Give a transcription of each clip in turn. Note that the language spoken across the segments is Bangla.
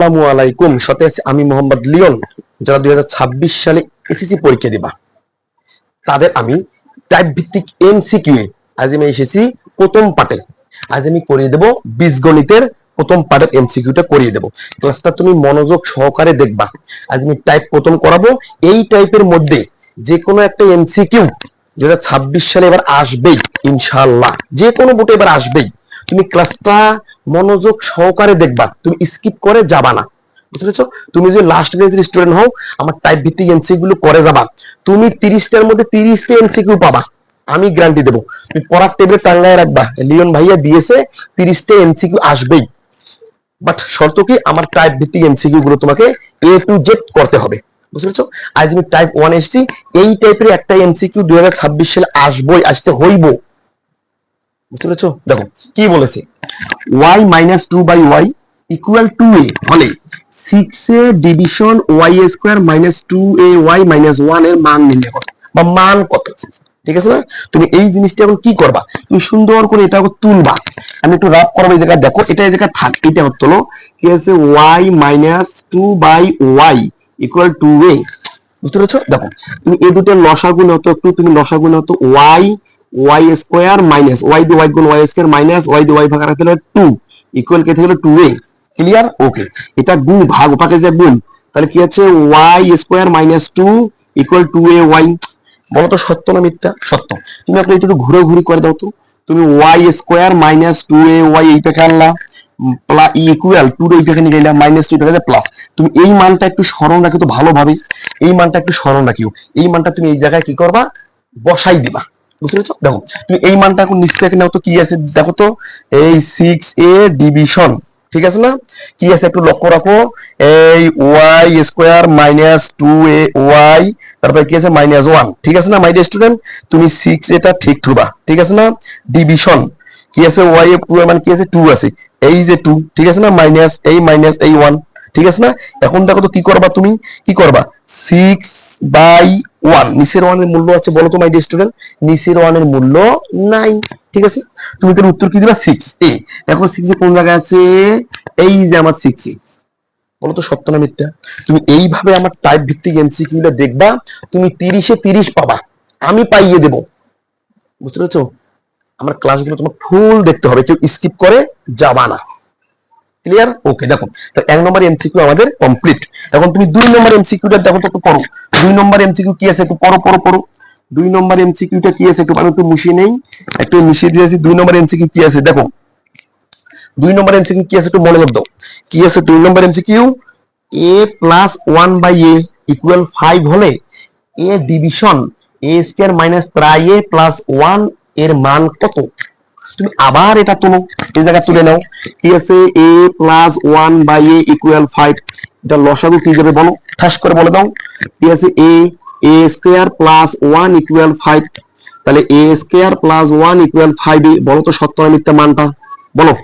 আসসালামু আলাইকুম সাথে আছি আমি মোহাম্মদ লিওন। যারা দুই সালে এসএসসি পরীক্ষা দিবা, তাদের আমি টাইপ ভিত্তিক এমসিকিউ এ। আজ আমি এসেছি প্রথম পার্টে আজ আমি করিয়ে দেব বীজগণিতের প্রথম পার্টের এমসিকিউটা করিয়ে দেব। ক্লাসটা তুমি মনোযোগ সহকারে দেখবা। আজ আমি টাইপ প্রথম করাবো। এই টাইপের মধ্যে যে কোনো একটা এমসিকিউ দুই সালে এবার আসবেই ইনশাল্লাহ যে কোনো বুটে এবার আসবেই। তুমি ক্লাসটা মনোযোগ সহকারে দেখবা। তুমি স্কিপ করে যাবা না। বুঝতে পেরেছ? তুমি যদি লাস্ট বেঞ্চের স্টুডেন্ট হও, আমার টাইপ ভিত্তিক এমসি গুলো করে যাবা। তুমি তিরিশটার মধ্যে তিরিশটা এমসিকিউ পাবা। আমি গ্যারান্টি দেবো। তুমি পড়ার টেবিলে টাঙ্গায় রাখবা। লিওন ভাইয়া দিয়েছে, তিরিশটা এমসিকিউ আসবেই। বাট শর্ত কি? আমার টাইপ ভিত্তিক এমসিকিউ গুলো তোমাকে এ টু জেড করতে হবে। বুঝতে পেরেছ? আজ আমি টাইপ ওয়ান এসেছি। এই টাইপের একটা এমসিকিউ দুই সালে আসবই, আসতে হইব। বুঝতে পেরেছ? দেখো, কি বলেছে? y minus two by y equal to A হলে six A division y square minus two A y minus ওয়ানের মান নির্ণয় করো, বা মান কত? ঠিক আছে না? তুমি এই জিনিসটা এখন কি করবা? তুমি সুন্দর করে এটা তুলবা। আমি একটু রাফ করব এই জায়গায়। দেখো, এটা এই জায়গায় থাক, এটা তোলো কি আছে? Y minus two by y equal to A বুঝতে পেরেছ? দেখো, তুমি এই দুটোর লসাগু নাও তো, একটু তুমি লসাগু নাও তো y y square minus y দি ওয়াই গুণ ওয়াই স্কোয়ার মাইনাস ওয়াই দি ওয়াই ভাগ রাখতে হলে টু ইকুয়াল কে থেকে টু এ ক্লিয়ার ওকে এটা গুণ, ভাগ ওটাকে যে গুণ, তাহলে কি আছে? Y square minus two equal to A y বলো তো সত্য না মিথ্যা? সত্য। তুমি আপনি একটু ঘুরে ঘুরি করে দাও তো। তুমি y square minus two A y এইটাকে আনলা ইকুয়াল টু এইটাকে নিয়ে গেলাম মাইনাস টু এটাকে প্লাস তুমি এই মানটা একটু স্মরণ রাখো তো ভালোভাবে। এই মানটা একটু স্মরণ রাখিও। এই মানটা তুমি এই জায়গায় কি করবা? বসাই দিবা। বুঝতে পেরেছ? দেখো, তুমি এই মানটা এখন নিচ থেকে নাও তো কি আছে। দেখো তো, এই সিক্স এ ডিভিশন ঠিক আছে না? কি আছে একটু লক্ষ্য রাখো। এই y square minus two A y তারপরে কি আছে? মাইনাস ওয়ান ঠিক আছে না মাই স্টুডেন্ট তুমি সিক্স এটা ঠিক থুবা ঠিক আছে না? ডিভিশন কি আছে? ওয়াই এ টু মানে কি আছে? টু আছে। এই যে টু ঠিক আছে না? মাইনাস এই মাইনাস এই ওয়ান ঠিক আছে না? এখন দেখো তো কি করবা তুমি? কি করবা? সিক্স বাই ওয়ান নিচের ওয়ানের মূল্য আছে বলো তো মাই স্টুডেন্ট নিচের ওয়ানের মূল্য নাইন ঠিক আছে? তুমি তার উত্তর কি দিবা? সিক্স এ দেখো সিক্স এ কোন জায়গায় আছে? এই যে আমার সিক্স এ। বলো তো, সত্য না মিথ্যা? তুমি এইভাবে আমার টাইপ ভিত্তিক এমসিকিউটা দেখবা, তুমি তিরিশে তিরিশ পাবা। আমি পাইয়ে দেব। বুঝতে পেরেছ? আমার ক্লাসগুলো তোমার ফুল দেখতে হবে। কেউ স্কিপ করে যাবা না। ক্লিয়ার ওকে দেখো, তো এক নম্বর এমসিকিউ আমাদের কমপ্লিট এখন তুমি দুই নম্বর এমসিকিউটা দেখো তো একটু পড়ো দুই নম্বর এমসিকিউ কি আছে একটু পড়ো পড়ো পড়ো দুই নম্বর এমসিকিউটা কি আছে একটু আমি একটু মুছিয়ে নেই। একটু মিশিয়ে দিয়েছি, দুই নম্বর এমসিকিউ কি আছে দেখো। দুই নম্বর এমসিকিউ কি আছে একটু মনোযোগ দাও। কি আছে দুই নম্বর MCQ A plus one by A equal five হলে A division A square minus প্রায় এ প্লাস ওয়ানের মান কত? তুমি আবার এটা তুলো, এই জায়গা তুলে নাও। কি আছে a plus one by a equal five এটা লসাগু কি যাবে বলো? ঠাস করে বলে দাও। কি আছে a a square plus one equal five তাহলে a square plus one equal five এ বলো তো সত্য না মিথ্যা মানটা? বলো।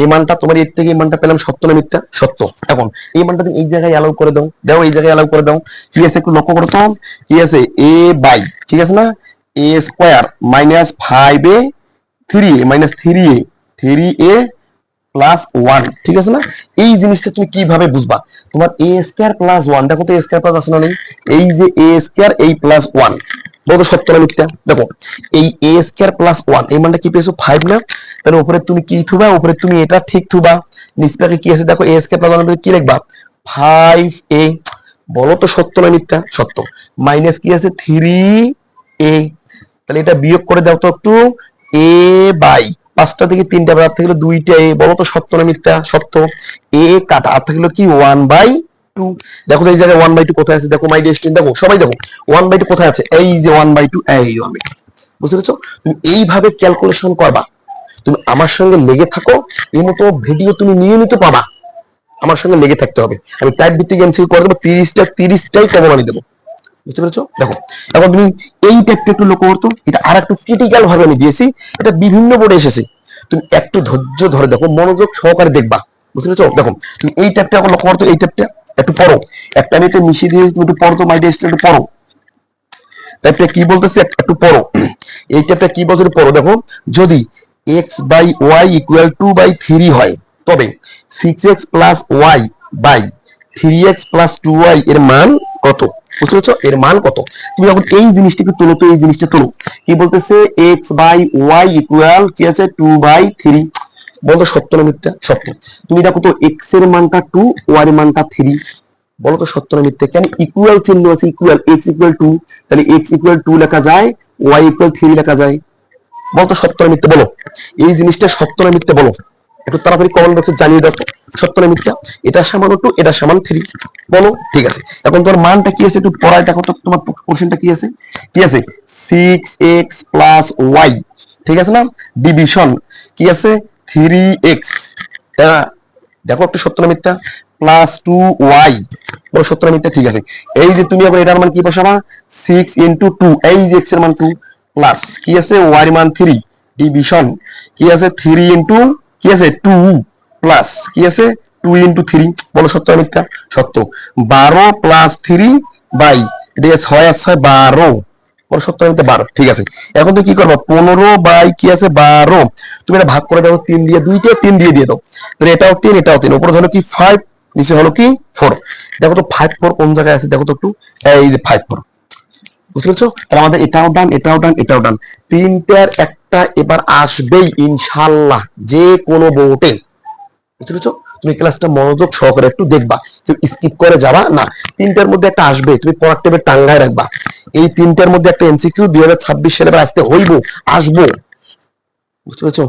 এই মানটা তোমার এর থেকে এই মানটা পেলাম সত্য না মিথ্যা? সত্য। এখন এই মানটা তুমি এই জায়গায় অ্যালাউ করে দাও। দাও, এই জায়গায় অ্যালাউ করে দাও। কি আছে একটু লক্ষ্য করো তো। কি আছে এ বাই ঠিক আছে না? A square minus five a three a minus three a three a plus one ঠিক আছে না? এই জিনিসটা তুমি কীভাবে বুঝবা? তোমার এ স্কোয়ার প্লাস ওয়ান দেখো তো এ স্কোয়ার প্লাস আছে না নেই? এই যে এ স্কোয়ার এই প্লাস ওয়ান বলতো সত্য না মিথ্যা? দেখো, এই এ স্কোয়ার প্লাস ওয়ান এই মানটা কি পেয়েছ? ফাইভ না? তাহলে উপরে তুমি কি থুবা? উপরে তুমি এটা ঠিক থুবা। নিচটাকে কি আছে? দেখো এ স্কোয়ার প্লাস ওয়ান কি লিখবা? ফাইভ এ বলো তো সত্য না মিথ্যা? সত্য। মাইনাস কি আছে? থ্রি এ তাহলে এটা বিয়োগ করে দাও তো একটু। এ বাই পাঁচটা থেকে তিনটা বাদ থাকল দুইটা এ বলো তো সত্য না মিথ্যা? সত্য। এ কাটা। আর থাকল কি? ওয়ান বাই টু দেখো এই জায়গায় ওয়ান বাই টু কোথায় আছে? দেখো মাই ডেস্টিন দেখো, সবাই দেখো ওয়ান বাই টু কোথায় আছে? এই যে ওয়ান বাই টু এই ওয়ান বাই বুঝতে পেরেছ? তুমি এইভাবে ক্যালকুলেশন করবা। তুমি আমার সঙ্গে লেগে থাকো, এই মতো ভিডিও তুমি নিয়মিত পাবা। আমার সঙ্গে লেগে থাকতে হবে। আমি টাইপ ভিত্তিক এমসিকিউ করে দেবো, তিরিশটা, তিরিশটাই কমন আমি দেবো। বুঝতে পেরেছ? দেখো, এখন তুমি এই টাইপটা একটু লক্ষ্য করতো এটা আর একটু ক্রিটিক্যাল ভাবে আমি দিয়েছি, এটা বিভিন্ন বোর্ডে এসেছে। তুমি একটু ধৈর্য ধরে দেখো, মনোযোগ সহকারে দেখবা, বুঝতে পেরেছ? দেখো, তুমি এই টাইপটা এখন লক্ষ্য করতো এই টাইপটা একটু পড়ো। একটা আমি একটা মিশিয়ে দিয়েছি তুমি একটু পড়ো তো মাই ডেস্ট একটু পড়ো। টাইপটা কি বলতেছে একটু পড়ো। এই টাইপটা কি বলছে পড়ো। দেখো, যদি x by y equal two by three হয়, তবে six x plus y by three x plus two y এর মান কত? বুঝতে পারছ? এর মান কত? তুমি যখন এই জিনিসটাকে তোলো, তো এই জিনিসটা তোলো। কি বলতেছে? এক্স বাই ওয়াই ইকুয়াল কি আছে? টু বাই থ্রি বলতো সত্য না মিথ্যা? সত্য। তুমি দেখো তো এক্সের মানটা টু ওয়াই এর মানটা থ্রি বলো তো সত্য না মিথ্যা? কেন? ইকুয়াল চিহ্ন আছে ইকুয়াল এক্স ইকুয়াল টু তাহলে এক্স ইকুয়াল টু লেখা যায় ওয়াই ইকুয়াল থ্রি লেখা যায়। বলতো সত্য না মিথ্যা? বলো। এই জিনিসটা সত্য না মিথ্যা? বলো। একটু তাড়াতাড়ি কমেন্ট বক্সে জানিয়ে দাও না মিথ্যা? এটা সমান টু এটা সমান থ্রি বলো, ঠিক আছে। এখন তোমার মানটা কি আছে একটু পড়ায় দেখো তো, তোমার কোশ্চেনটা কি আছে? কি আছে? সিক্স এক্স প্লাস ওয়াই ঠিক আছে না? ডিভিশন কি আছে? থ্রি এক্স দেখো একটু সত্য না মিথ্যা? প্লাস টু ওয়াই বলো সত্য না মিথ্যা, ঠিক আছে। এই যে তুমি আবার এটার মান কি বসাবা? সিক্স ইন্টু টু এই যে এক্সের মান টু প্লাস কি আছে? ওয়াই মান থ্রি ডিভিশন কি আছে? থ্রি ইন্টু কি আছে? টু প্লাস কি আছে? টু ইন্টু থ্রি বলো সত্য মিথ্যা? সত্য। বারো প্লাস থ্রি বাই এটা ছয় আর ছয়? বারো। বলো সত্য মিথ্যা? বারো। ঠিক আছে। এখন তুমি কি করব? পনেরো বাই কি আছে? বারো। তুমি এটা ভাগ করে দাও, তিন দিয়ে, দুইটা তিন দিয়ে দিয়ে দাও। তাহলে এটাও তিন এটাও তিন। উপরে হলো কি ফাইভ নিচে হলো কি ফোর দেখো তো ফাইভ ফোর কোন জায়গায় আছে? দেখো তো একটু। এই যে ফাইভ ফোর বুঝতে পেরেছ? তাহলে আমাদের এটাও ডান এটাও ডান এটাও ডান তিনটার একটা এবার আসবেই, ইনশাল্লাহ। যে কোনো বোর্ডে বুঝতে পেরেছ? তুমি ক্লাসটা মনোযোগ সহকারে একটু দেখবা। কেউ স্কিপ করে যাবা না। তিনটার মধ্যে একটা আসবে, তুমি পড়ার টেবিল টাঙ্গায় রাখবা। এই তিনটার মধ্যে একটা এমসিকিউ দুই হাজার ছাব্বিশ সালে আসতে হইব, আসব। বুঝতে পেরেছ?